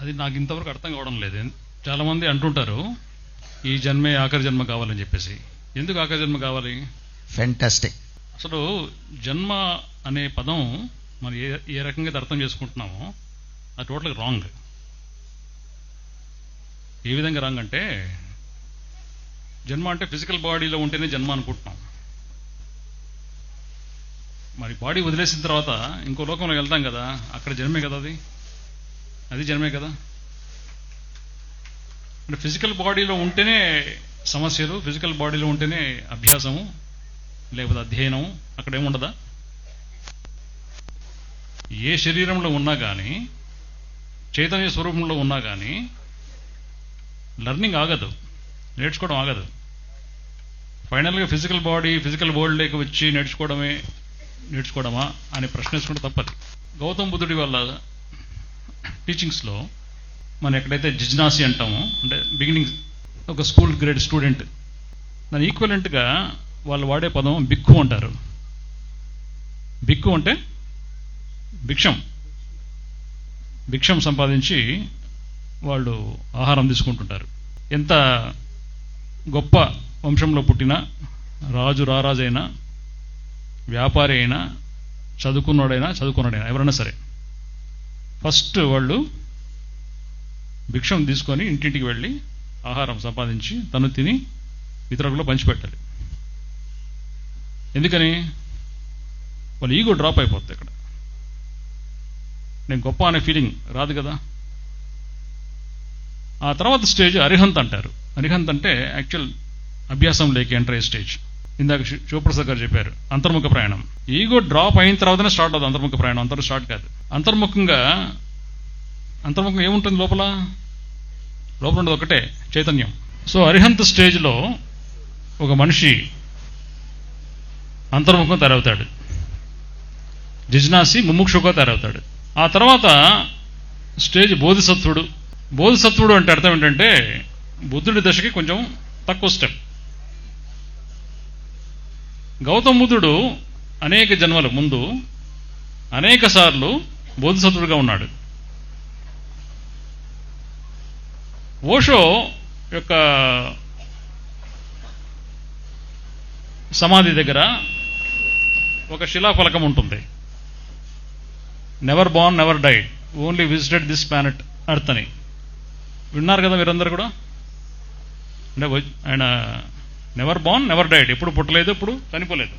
అది నాకు ఇంతవరకు అర్థం కావడం లేదు. చాలామంది అంటుంటారు ఈ జన్మే ఆఖరి జన్మ కావాలని చెప్పేసి. ఎందుకు ఆఖరి జన్మ కావాలి? ఫెంటాస్టిక్ అసలు జన్మ అనే పదం మనం ఏ ఏ రకంగా అర్థం చేసుకుంటున్నామో అది టోటల్గా రాంగ్. ఏ విధంగా రాంగ్ అంటే జన్మ అంటే ఫిజికల్ బాడీలో ఉంటేనే జన్మ అనుకుంటున్నాం. మరి బాడీ వదిలేసిన తర్వాత ఇంకో లోకంలో వెళ్తాం కదా అక్కడ జన్మే కదా అది? అది జన్మే కదా. అంటే ఫిజికల్ బాడీలో ఉంటేనే సమస్యలు ఫిజికల్ బాడీలో ఉంటేనే అభ్యాసము లేకపోతే అధ్యయనం అక్కడేముండదా ఏ శరీరంలో ఉన్నా కానీ చైతన్య స్వరూపంలో ఉన్నా కానీ లర్నింగ్ ఆగదు. నేర్చుకోవడం ఆగదు. ఫైనల్గా ఫిజికల్ బాడీ ఫిజికల్ వరల్డ్లోకి వచ్చి నేర్చుకోవడమే నేర్చుకోవడమా అని ప్రశ్న వేసుకుంటే గౌతమ గౌతమ్ బుద్ధుడి వల్ల టీచింగ్స్లో మనం ఎక్కడైతే జిజ్నాసి అంటామో అంటే బిగినింగ్ ఒక స్కూల్ గ్రేడ్ స్టూడెంట్ దాని ఈక్వలెంట్గా వాళ్ళు వాడే పదం బిక్కు అంటారు. బిక్కు అంటే భిక్షం. భిక్షం సంపాదించి వాళ్ళు ఆహారం తీసుకుంటుంటారు. ఎంత గొప్ప వంశంలో పుట్టిన రాజు రారాజైనా వ్యాపారి అయినా చదువుకున్నాడైనా చదువుకున్నాడైనా ఎవరైనా సరే. ఫస్ట్ వాళ్ళు భిక్షం తీసుకొని ఇంటింటికి వెళ్ళి ఆహారం సంపాదించి తను తిని ఇతరులకు పంచిపెట్టాలి. ఎందుకని? వాళ్ళ ఈగో డ్రాప్ అయిపోతుంది ఇక్కడ నేను గొప్ప అనే ఫీలింగ్ రాదు కదా? ఆ తర్వాత స్టేజ్ అరిహంత్ అంటారు. అరిహంత్ అంటే యాక్చువల్ అభ్యాసం లేక ఎంటర్ అయ్యే స్టేజ్. ఇందాక శి- శివప్రసాద్ గారు చెప్పారు అంతర్ముఖ ప్రయాణం. ఈగో డ్రాప్ అయిన తర్వాతనే స్టార్ట్ అవుతుంది అంతర్ముఖ ప్రయాణం. అంతర్ స్టార్ట్ కాదు. అంతర్ముఖంగా అంతర్ముఖం ఏముంటుంది లోపల? లోపల ఉండదు ఒకటే చైతన్యం. సో అరిహంత్ స్టేజ్లో ఒక మనిషి అంతర్ముఖం తయారవుతాడు. జిజ్నాసి ముముక్షుగా తయారవుతాడు. ఆ తర్వాత స్టేజ్ బోధిసత్వుడు. బోధిసత్వుడు అంటే అర్థం ఏంటంటే బుద్ధుడి దశకి కొంచెం తక్కువ స్టెప్ గౌతమ బుద్ధుడు అనేక జన్మల ముందు అనేక సార్లు బోధిసత్వుడుగా ఉన్నాడు. ఓషో యొక్క సమాధి దగ్గర ఒక శిలాఫలకం ఉంటుంది. Never born never died only visited this planet earth అని. విన్నారు కదా మీరందరూ కూడా? అంటే ఆయన నెవర్ బాన్ నెవర్ డైడ్ ఎప్పుడు పుట్టలేదు ఎప్పుడు చనిపోలేదు.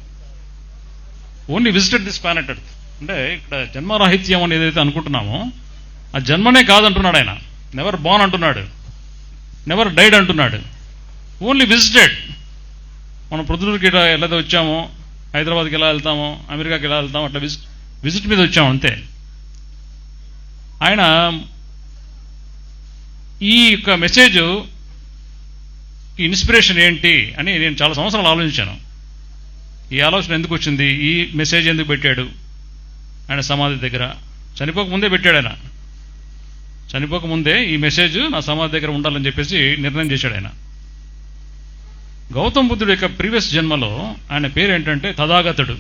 Only visited this planet earth అంటే ఇక్కడ జన్మరాహిత్యం అని ఏదైతే అనుకుంటున్నామో ఆ జన్మనే కాదంటున్నాడు ఆయన. నెవర్ బాన్ అంటున్నాడు. నెవర్ డైడ్ అంటున్నాడు. ఓన్లీ విజిటెడ్ మనం పృథ్వీకి ఎలా వచ్చామో హైదరాబాద్కి ఎలా వెళ్తామో అమెరికాకి ఎలా వెళ్తామో అట్లా విజిట్ విజిట్ మీద వచ్చాము అంతే. ఆయన ఈ యొక్క మెసేజ్ ఈ ఇన్స్పిరేషన్ ఏంటి అని నేను చాలా సంవత్సరాలు ఆలోచించాను. ఈ ఆలోచన ఎందుకు వచ్చింది? ఈ మెసేజ్ ఎందుకు పెట్టాడు? ఆయన సమాధి దగ్గర. చనిపోక ముందే పెట్టాడు ఆయన. చనిపోక ముందే ఈ మెసేజ్ నా సమాధి దగ్గర ఉండాలని చెప్పేసి నిర్ణయం చేశాడు ఆయన. గౌతమ్ బుద్ధుడు యొక్క ప్రీవియస్ జన్మలో ఆయన పేరు ఏంటంటే తథాగతుడు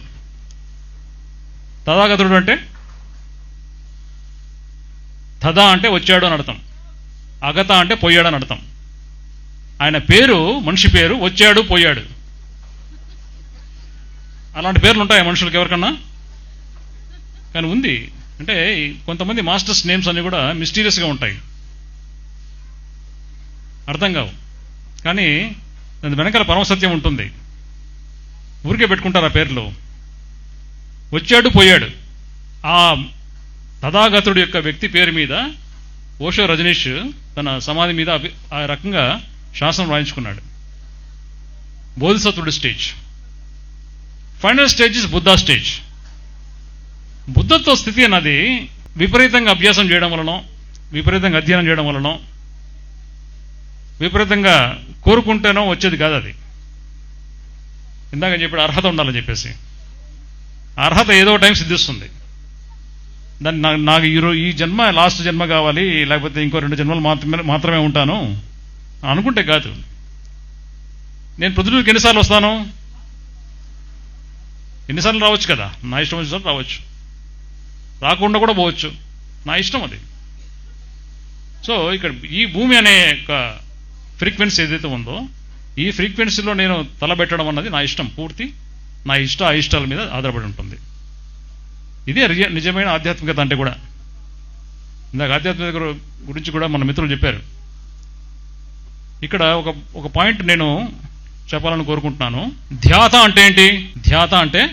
తథాగతుడు అంటే? తథా అంటే వచ్చాడు అని అర్థం. అగత అంటే పోయాడు అని అర్థం. ఆయన పేరు మనిషి పేరు వచ్చాడు పోయాడు. అలాంటి పేర్లు ఉంటాయి మనుషులకు ఎవరికన్నా? కానీ ఉంది. అంటే కొంతమంది మాస్టర్స్ నేమ్స్ అన్నీ కూడా మిస్టీరియస్గా ఉంటాయి. అర్థం కావు. కానీ దాని వెనకాల పరమసత్యం ఉంటుంది. ఊరికే పెట్టుకుంటారు ఆ పేర్లు. వచ్చాడు పోయాడు. ఆ తథాగతుడు యొక్క వ్యక్తి పేరు మీద ఓషో రజనీష్ తన సమాధి మీద ఆ రకంగా శాసనం రాయించుకున్నాడు. బోధిసత్వుడు stage. Final stage is Buddha stage. బుద్ధత్వ స్థితి అన్నది విపరీతంగా అభ్యాసం చేయడం వలన విపరీతంగా అధ్యయనం చేయడం వలన విపరీతంగా కోరుకుంటేనో వచ్చేది కాదు అది. ఇందాక చెప్పాడు అర్హత ఉండాలని చెప్పేసి. అర్హత ఏదో టైం సిద్ధిస్తుంది. దాన్ని నాకు నాకు ఈ జన్మ లాస్ట్ జన్మ కావాలి లేకపోతే ఇంకో రెండు జన్మలు మాత్రమే మాత్రమే ఉంటాను. అనుకుంటే కాదు. నేను ప్రొద్దుటూరుకి ఎన్నిసార్లు వస్తాను? ఎన్నిసార్లు రావచ్చు కదా? నా ఇష్టం వచ్చినసార్లు రావచ్చు. రాకుండా కూడా పోవచ్చు. నా ఇష్టం అది. సో ఇక్కడ ఈ భూమి అనే యొక్క ఫ్రీక్వెన్సీ ఏదైతే ఉందో ఈ ఫ్రీక్వెన్సీలో నేను తలబెట్టడం అన్నది నా ఇష్టం పూర్తి. నా ఇష్ట అయిష్టాల మీద ఆధారపడి ఉంటుంది. ఇదే నిజమైన ఆధ్యాత్మికత అంటే కూడా. ఇందాక ఆధ్యాత్మికత గురించి కూడా మన మిత్రులు చెప్పారు. ఇక్కడ ఒక ఒక పాయింట్ నేను చెప్పాలని కోరుకుంటున్నాను. ధ్యాత అంటే ఏంటి? ధ్యాత అంటే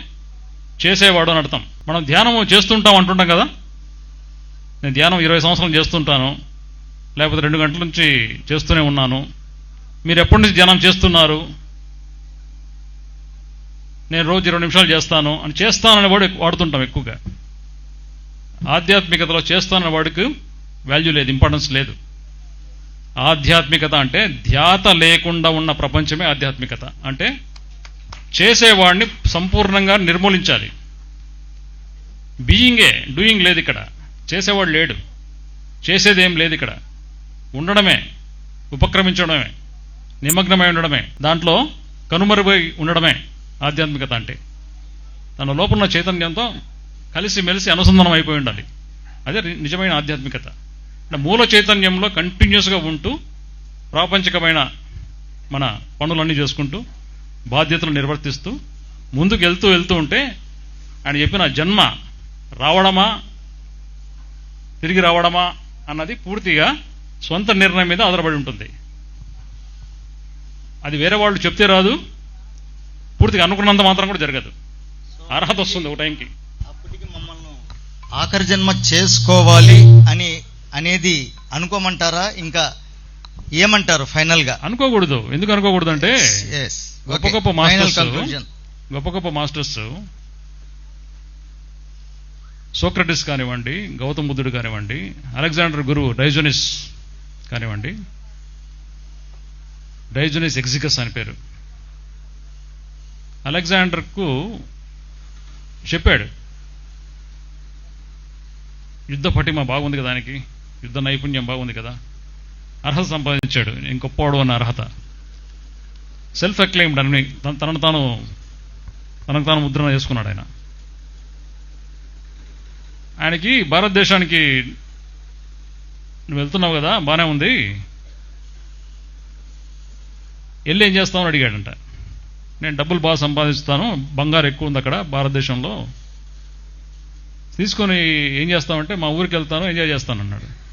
చేసేవాడు అని అర్థం. మనం ధ్యానం చేస్తుంటాం అంటుంటాం కదా? నేను ధ్యానం ఇరవై సంవత్సరాలు చేస్తుంటాను. లేకపోతే రెండు గంటల నుంచి చేస్తూనే ఉన్నాను. మీరు ఎప్పటి నుంచి ధ్యానం చేస్తున్నారు? నేను రోజు ఇరవై నిమిషాలు చేస్తాను అని చేస్తాననే వాడు వాడుతుంటాం ఎక్కువగా. ఆధ్యాత్మికతలో చేస్తానని వాడికి వాల్యూ లేదు ఇంపార్టెన్స్ లేదు. ఆధ్యాత్మికత అంటే ధ్యాత లేకుండా ఉన్న ప్రపంచమే ఆధ్యాత్మికత. అంటే చేసేవాడిని సంపూర్ణంగా నిర్మూలించాలి. బీయింగే డూయింగ్ లేదు ఇక్కడ. చేసేవాడు లేడు. చేసేదేం లేదు ఇక్కడ. ఉండడమే ఉపక్రమించడమే నిమగ్నమై ఉండడమే. దాంట్లో కనుమరుగై ఉండడమే ఆధ్యాత్మికత అంటే. తన లోపల చైతన్యంతో కలిసి మెలిసి అనుసంధానం అయిపోయి ఉండాలి. అదే నిజమైన ఆధ్యాత్మికత. మూల చైతన్యంలో కంటిన్యూస్గా ఉంటూ ప్రాపంచికమైన మన పనులన్నీ చేసుకుంటూ బాధ్యతలు నిర్వర్తిస్తూ ముందుకు వెళ్తూ వెళ్తూ ఉంటే ఆయన చెప్పిన జన్మ రావడమా తిరిగి రావడమా అన్నది పూర్తిగా సొంత నిర్ణయం మీద ఆధారపడి ఉంటుంది. అది వేరే వాళ్ళు చెప్తే రాదు పూర్తిగా అనుకున్నంత మాత్రం కూడా జరగదు. అర్హత వస్తుంది ఒక టైంకి. అప్పటికి మమ్మల్ని ఆఖరి జన్మ చేసుకోవాలి అని అనేది అనుకోమంటారా ఇంకా ఏమంటారు ఫైనల్గా అనుకోకూడదు ఎందుకు అనుకోకూడదు అంటే Yes. గొప్ప. గొప్ప మాస్టర్స్. గొప్ప గొప్ప మాస్టర్స్ సోక్రటిస్ కానివ్వండి గౌతమ బుద్ధుడు కానివ్వండి అలెగ్జాండర్ గురువు డైజోనిస్ కానివ్వండి డైజోనిస్ ఎగ్జికస్ అని పేరు అలెగ్జాండర్కు చెప్పాడు యుద్ధ పటిమ బాగుంది కదా దానికి యుద్ధ నైపుణ్యం బాగుంది కదా. అర్హత సంపాదించాడు. నేను గొప్పవాడు అన్న అర్హత. సెల్ఫ్ ఎక్లెయిమ్డ్ అని తనను తాను తనకు తాను ముద్రణ చేసుకున్నాడు ఆయన. ఆయనకి భారతదేశానికి నువ్వు వెళ్తున్నావు కదా బాగానే ఉంది. వెళ్ళి ఏం చేస్తామని అడిగాడంట. నేను డబ్బులు బాగా సంపాదిస్తాను బంగారు ఎక్కువ ఉంది అక్కడ భారతదేశంలో. తీసుకొని ఏం చేస్తామంటే మా ఊరికి వెళ్తాను ఎంజాయ్ చేస్తాను అన్నాడు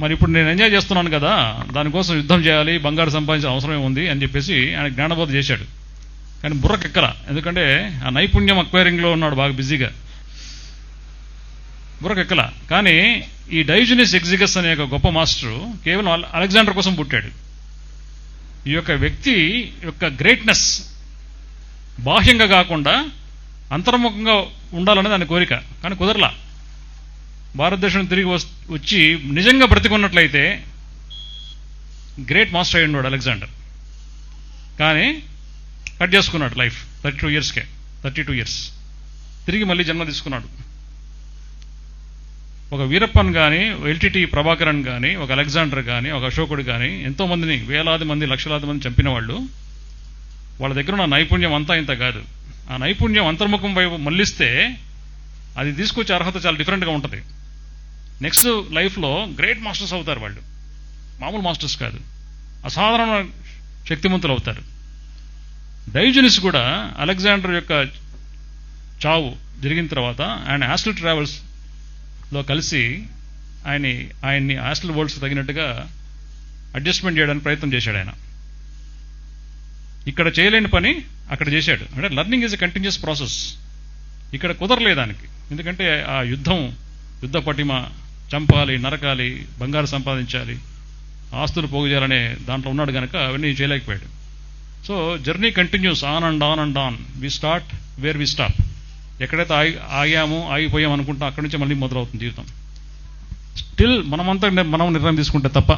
మరి ఇప్పుడు నేను ఎంజాయ్ చేస్తున్నాను కదా దానికోసం యుద్ధం చేయాలి బంగారు సంపాదించిన అవసరం ఉంది అని చెప్పేసి ఆయన జ్ఞానబోధ చేశాడు. కానీ బుర్రకెక్కల ఎందుకంటే ఆ నైపుణ్యం అక్వైరింగ్లో ఉన్నాడు బాగా బిజీగా. బుర్రకెక్కల కానీ ఈ డైజునిస్ ఎగ్జిగస్ అనే ఒక గొప్ప మాస్టరు కేవలం అలెగ్జాండర్ కోసం పుట్టాడు. ఈ యొక్క వ్యక్తి యొక్క గ్రేట్నెస్ బాహ్యంగా కాకుండా అంతర్ముఖంగా ఉండాలనే దాని కోరిక. కానీ కుదరలా? భారతదేశం తిరిగి వచ్చి నిజంగా బ్రతికున్నట్లయితే గ్రేట్ మాస్టర్ అయి ఉన్నాడు అలెగ్జాండర్. కానీ కట్ చేసుకున్నాడు లైఫ్ థర్టీ టూ ఇయర్స్కే థర్టీ టూ ఇయర్స్. తిరిగి మళ్ళీ జన్మ తీసుకున్నాడు. ఒక వీరప్పన్ కానీ ఎల్టీటీ ప్రభాకరన్ కానీ ఒక అలెగ్జాండర్ కానీ ఒక అశోకుడు కానీ ఎంతోమందిని వేలాది మంది లక్షలాది మంది చంపిన వాళ్ళు వాళ్ళ దగ్గర ఉన్న నైపుణ్యం అంతా ఇంత కాదు. ఆ నైపుణ్యం అంతర్ముఖం వైపు మళ్ళిస్తే అది తీసుకొచ్చే అర్హత చాలా డిఫరెంట్గా ఉంటుంది. నెక్స్ట్ లైఫ్లో గ్రేట్ మాస్టర్స్ అవుతారు వాళ్ళు. మామూలు మాస్టర్స్ కాదు. అసాధారణ శక్తిమంతులు అవుతారు. డైజనిస్ కూడా అలెగ్జాండర్ యొక్క చావు జరిగిన తర్వాత ఆయన హాస్టల్ ట్రావెల్స్లో కలిసి ఆయన్ని ఆయన్ని హాస్టల్ వరల్డ్స్ తగినట్టుగా అడ్జస్ట్మెంట్ చేయడానికి ప్రయత్నం చేశాడు ఆయన. ఇక్కడ చేయలేని పని అక్కడ చేశాడు. అంటే learning is a continuous process. ఇక్కడ కుదరలేదానికి ఎందుకంటే ఆ యుద్ధం యుద్ధ పటిమ చంపాలి నరకాలి బంగారు సంపాదించాలి ఆస్తులు పోగు చేయాలనే దాంట్లో ఉన్నాడు కనుక అవన్నీ చేయలేకపోయాడు. So journey continues on and on and on. We start where we stop. ఎక్కడైతే ఆగి ఆగాము ఆగిపోయాం అనుకుంటాం అక్కడి నుంచి మళ్ళీ మొదలవుతుంది జీవితం. స్టిల్ మనమంతా మనం నిర్ణయం తీసుకుంటే తప్ప